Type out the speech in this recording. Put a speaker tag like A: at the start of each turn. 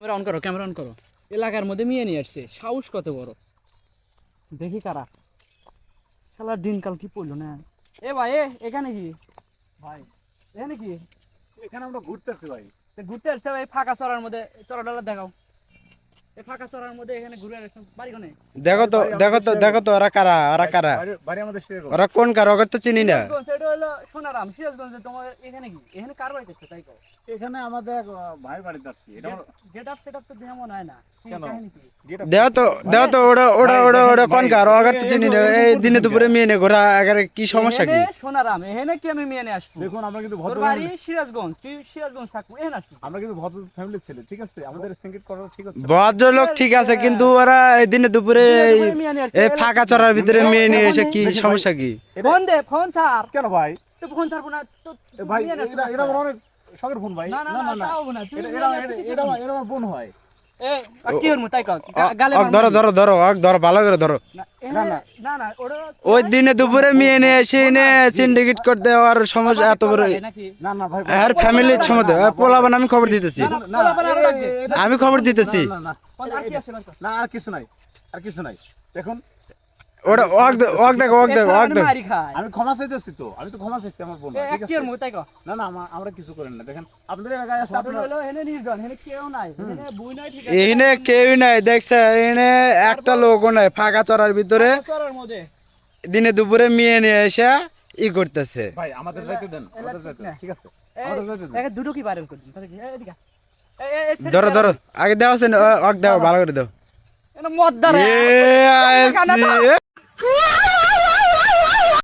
A: Camera on করো camera on করো। এলাকার মধ্যে মিয়ে নিয়ে আসছে। সাহস কত বড়। দেখি কারা। শালার দিনকাল কি পড়ল না। এ ভাই এখানে কি? ভাই এখানে কি?
B: এখানে আমরা ঘুরতে আসছি ভাই।
A: ঘুরতে আসছে ভাই ফাঁকা চড়ার মধ্যে চড়া ডালার দেখাও। ফাঁকা চড়ার মধ্যে এখানে ঘুরে বাড়ি কোনে?
C: দেখো তো দেখো তো দেখো তো ওরা কারা ওরা কারা?
B: বাড়ি- বাড়ি আমাদের শেয়ার
C: ওরা কোন কারা? ওকে তো চিনি না।
A: এটা হলো সোনারাম। সিরাজগঞ্জ তোমার এখানে কি? এখানে কার বাড়ি করছে তাই কও?
B: এখানে আমাদের এক বাড়িতে আসছি। এটা
A: গেট আপ সেট আপ তো দেহ মনে হয় না। কি
B: কেন?
A: কাহিনী কি?
B: গেট
C: দেখো তো দেখো তো ওরা ওরা ওরা ওরা কোন কার? ওকে তো চিনি না। এই দিনে দুপুরে মেয়ে নিয়ে ঘোরা এগারে কি সমস্যা কি?
A: সোনারাম এখানে কি আমি মেয়ে নিয়ে আসব?
B: দেখুন আমরা কিন্তু ভদ্র
A: বাড়ি সিরাজগঞ্জ তুই সিরাজগঞ্জ থাকব এখানে আসবি।
B: আমরা কিন্তু ভদ্র ফ্যামিলির ছেলে ঠিক আছে? আমাদের সিঙ্গেট করা ঠিক না।
C: ভদ্রলোক ঠিক আছে কিন্তু ওরা এই দিনে দুপুরে এই ফাঁকা চড়ার ভিতরে মেয়ে নিয়ে এসে কি সমস্যা কি?
A: ফোন দে ফোন ছাড়।
B: কেন ভাই?
A: তো ফোন ছাড়বো না তো
B: ভাই এটা এটা অনেক শখের ফোন ভাই।
A: না না না না
B: এটা এটা এটা- আমার বোন হয়।
A: এই আর কি হরমু তাই কও গা- গালে
C: অক ধরো ধরো ধরো ধরো ভালো করে ধরো
A: না,
B: না,
A: এখানে-
B: না।
A: না না ওরা
C: ওই দিনে দুপুরে মেয়ে নিয়ে এসে সিন্ডিকেট করতে আর সমস্যা এত বড়
A: নাকি
B: না না ভাই
C: আর ফ্যামিলির পোলাবান আমি খবর দিতেছি। আমি খবর দিতেছি
B: না না
A: ফোন আর কি আছে বলতো?
B: না আর কিছু নাই আর কিছু নাই দেখুন
C: ওটা দে-
A: মানে।
B: আমি ক্ষমা চাইতেছি তো আমি তো ক্ষমা চাইছি আমার বোন ঠিক আছে
A: তাই কও?
B: না না আমরা কিছু করেন না দেখেন আপনাদের এলাকায় আসতে
A: ফটো হলো এখানে নির্জন, এখানে কেউ নাই, এখানে বুই নাই, ঠিক আছে?
C: এখানে কেউ নাই দেখছে একটা লোকও নাই ফাঁকা চড়ার ভিতরে
A: মধ্যে।
C: দিনে দুপুরে মেয়ে নিয়ে এসে ই করতেছে
B: ভাই আমাদের যাইতে দেন আমাদের যাইতে ঠিক আছে আমাদের যাইতে দেন
A: দুটো কি বাইরে করে দিন, তাহলে এদিকে আয়। এই, এই, এই, ছেড়ে
C: ধরো ধরো আগে দেওয়া আছে দাও ভালো করে দাও
A: মদ দ্বারা।
C: Ah!